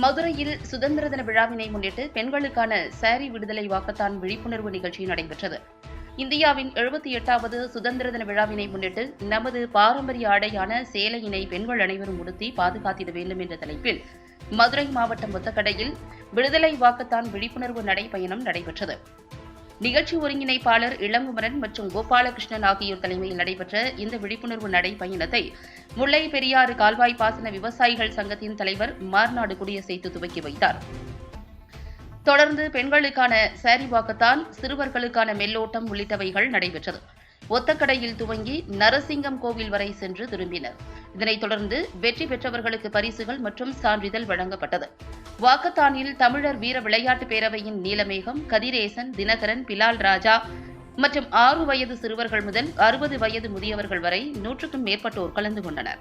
மதுரையில் சுதந்திர தின விழாவினை முன்னிட்டு பெண்களுக்கான சாரி விடுதலை வாக்கத்தான் விழிப்புணர்வு நிகழ்ச்சி நடைபெற்றது. இந்தியாவின் எழுபத்தி எட்டாவது சுதந்திர தின விழாவினை முன்னிட்டு நமது பாரம்பரிய ஆடையான சேலையினை பெண்கள் அனைவரும் உடுத்தி பாதுகாத்திட வேண்டும் என்ற தலைப்பில் மதுரை மாவட்டம் ஒத்தக்கடையில் விடுதலை வாக்கத்தான் விழிப்புணர்வு நடைபயணம் நடைபெற்றது. நிகழ்ச்சி ஒருங்கிணைப்பாளர் இளங்குமரன் மற்றும் கோபாலகிருஷ்ணன் ஆகியோர் தலைமையில் நடைபெற்ற இந்த விழிப்புணர்வு நடைப்பயணத்தை முல்லை பெரியாறு கால்வாய் பாசன விவசாயிகள் சங்கத்தின் தலைவர் மார்நாடு குடியசைத்து துவக்கி வைத்தார். தொடர்ந்து பெண்களுக்கான சாரி வாக்கத்தான் சிறுவர்களுக்கான மெல்லோட்டம் உள்ளிட்டவைகள் நடைபெற்றது. ஒத்தக்கடையில் துவங்கி நரசிங்கம் கோவில் வரை சென்று திரும்பினர். இதனைத் தொடர்ந்து வெற்றி பெற்றவர்களுக்கு பரிசுகள் மற்றும் சான்றிதழ் வழங்கப்பட்டது. வாக்கத்தானில் தமிழர் வீர விளையாட்டு பேரவையின் நீலமேகம் கதிரேசன் தினகரன் பிலால் ராஜா மற்றும் ஆறு வயது சிறுவர்கள் முதல் அறுபது வயது முதியவர்கள் வரை நூற்றுக்கும் மேற்பட்டோர் கலந்து கொண்டனர்.